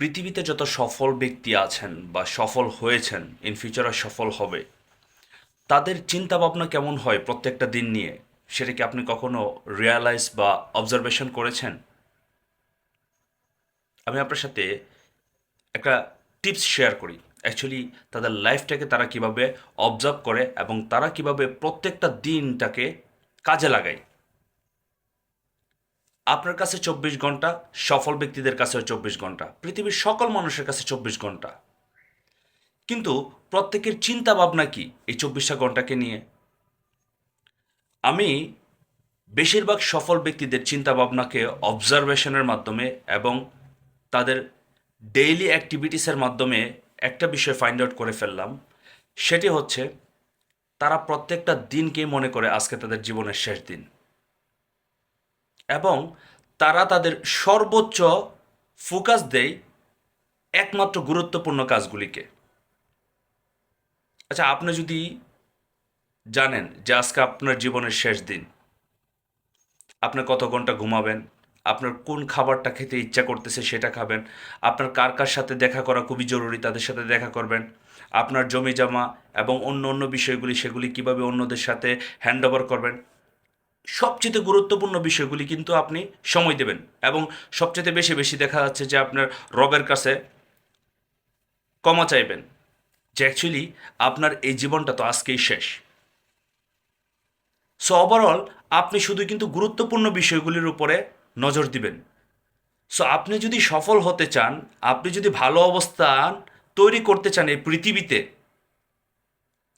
পৃথিবীতে যত সফল ব্যক্তি আছেন বা সফল হয়েছেন ইন ফিউচারে সফল হবে, তাদের চিন্তা ভাবনা কেমন হয় প্রত্যেকটা দিন নিয়ে? সেটা কি আপনি কখনো রিয়ালাইজ বা অবজারভেশন করেছেন? আমি আপনার সাথে একটা টিপস শেয়ার করি। অ্যাকচুয়ালি তাদের লাইফটাকে তারা কীভাবে অবজার্ভ করে এবং তারা কীভাবে প্রত্যেকটা দিনটাকে কাজে লাগায়। আপনার কাছে চব্বিশ ঘণ্টা, সফল ব্যক্তিদের কাছেও চব্বিশ ঘণ্টা, পৃথিবীর সকল মানুষের কাছে চব্বিশ ঘণ্টা। কিন্তু প্রত্যেকের চিন্তা ভাবনা কি এই চব্বিশটা ঘন্টাকে নিয়ে? আমি বেশিরভাগ সফল ব্যক্তিদের চিন্তা ভাবনাকে অবজারভেশনের মাধ্যমে এবং তাদের ডেইলি অ্যাক্টিভিটিসের মাধ্যমে একটা বিষয় ফাইন্ড আউট করে ফেললাম। সেটি হচ্ছে, তারা প্রত্যেকটা দিনকেই মনে করে আজকে তাদের জীবনের শেষ দিন। এবং তারা তাদের সর্বোচ্চ ফোকাস দেয় একমাত্র গুরুত্বপূর্ণ কাজগুলিকে। আচ্ছা আপনি যদি জানেন যে আজকে আপনার জীবনের শেষ দিন, আপনি কত ঘণ্টা ঘুমাবেন, আপনার কোন খাবারটা খেতে ইচ্ছা করতেছে সেটা খাবেন, আপনার কার কার সাথে দেখা করা খুবই জরুরি, তাদের সাথে দেখা করবেন, আপনার জমি জমা এবং অন্য অন্য বিষয়গুলি, সেগুলি কীভাবে অন্যদের সাথে হ্যান্ড ওভার করবেন সবচেয়ে গুরুত্বপূর্ণ বিষয়গুলি কিন্তু আপনি সময় দেবেন এবং সবচেয়ে বেশি বেশি দেখা যাচ্ছে যে আপনার রবের কাছে ক্ষমা চাইবেন যে অ্যাকচুয়ালি আপনার এই জীবনটা তো আজকেই শেষ। সো ওভারঅল আপনি শুধু কিন্তু গুরুত্বপূর্ণ বিষয়গুলির উপরে নজর দিবেন। সো আপনি যদি সফল হতে চান, আপনি যদি ভালো অবস্থান তৈরি করতে চান এই পৃথিবীতে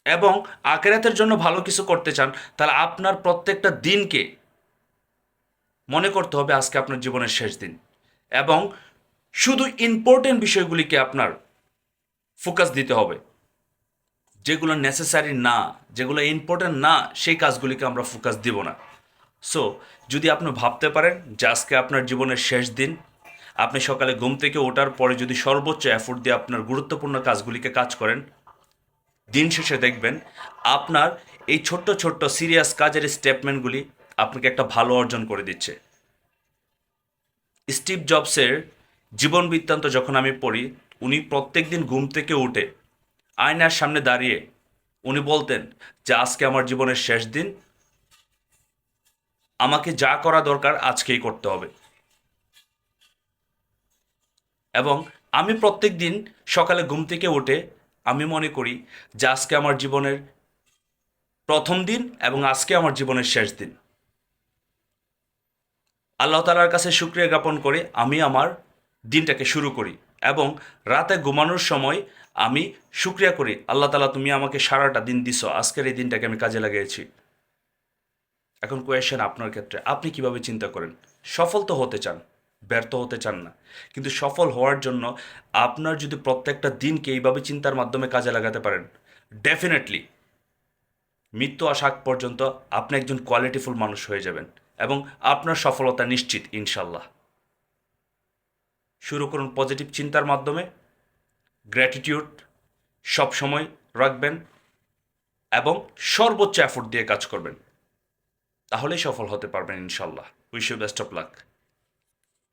এবং আখেরাতের জন্য ভালো কিছু করতে চান, তাহলে আপনার প্রত্যেকটা দিনকে মনে করতে হবে আজকে আপনার জীবনের শেষ দিন। এবং শুধু ইম্পর্টেন্ট বিষয়গুলিকে আপনার ফোকাস দিতে হবে। যেগুলো নেসেসারি না, যেগুলো ইম্পর্টেন্ট না, সেই কাজগুলিকে আমরা ফোকাস দিব না। সো যদি আপনি ভাবতে পারেন যে আজকে আপনার জীবনের শেষ দিন, আপনি সকালে ঘুম থেকে ওঠার পরে যদি সর্বোচ্চ এফোর্ট দিয়ে আপনার গুরুত্বপূর্ণ কাজগুলিকে কাজ করেন দিন শেষে দেখবেন আপনার এই ছোট্ট ছোট্ট সিরিয়াস কাজের স্টেটমেন্টগুলি আপনাকে একটা ভালো অর্জন করে দিচ্ছে। স্টিভ জবসের জীবন বৃত্তান্ত যখন আমি পড়ি, উনি প্রত্যেক দিন ঘুম থেকে উঠে আয়নার সামনে দাঁড়িয়ে উনি বলতেন যে, আজকে আমার জীবনের শেষ দিন। আমাকে যা করা দরকার আজকেই করতে হবে। এবং আমি প্রত্যেক দিন সকালে ঘুম থেকে উঠে আমি মনে করি যে আজকে আমার জীবনের প্রথম দিন এবং আজকে আমার জীবনের শেষ দিন। আল্লাহ তালার কাছে শুক্রিয়া জ্ঞাপন করে, আমি আমার দিনটাকে শুরু করি এবং রাতে ঘুমানোর সময় আমি শুক্রিয়া করি, আল্লাহ তালা তুমি আমাকে সারাটা দিন দিছ, আজকের এই দিনটাকে আমি কাজে লাগিয়েছি। এখন কোয়েশ্চেন আপনার ক্ষেত্রে, আপনি কীভাবে চিন্তা করেন? সফল তো হতে চান ব্যর্থ হতে চান না। কিন্তু সফল হওয়ার জন্য আপনার যদি প্রত্যেকটা দিনকে এইভাবে চিন্তার মাধ্যমে কাজে লাগাতে পারেন ডেফিনেটলি মৃত্যু আসা পর্যন্ত আপনি একজন কোয়ালিটিফুল মানুষ হয়ে যাবেন এবং আপনার সফলতা নিশ্চিত ইনশাল্লাহ শুরু করুন পজিটিভ চিন্তার মাধ্যমে গ্র্যাটিটিউড সবসময় রাখবেন এবং সর্বোচ্চ এফোর্ট দিয়ে কাজ করবেন। তাহলেই সফল হতে পারবেন ইনশাল্লাহ wish you best of luck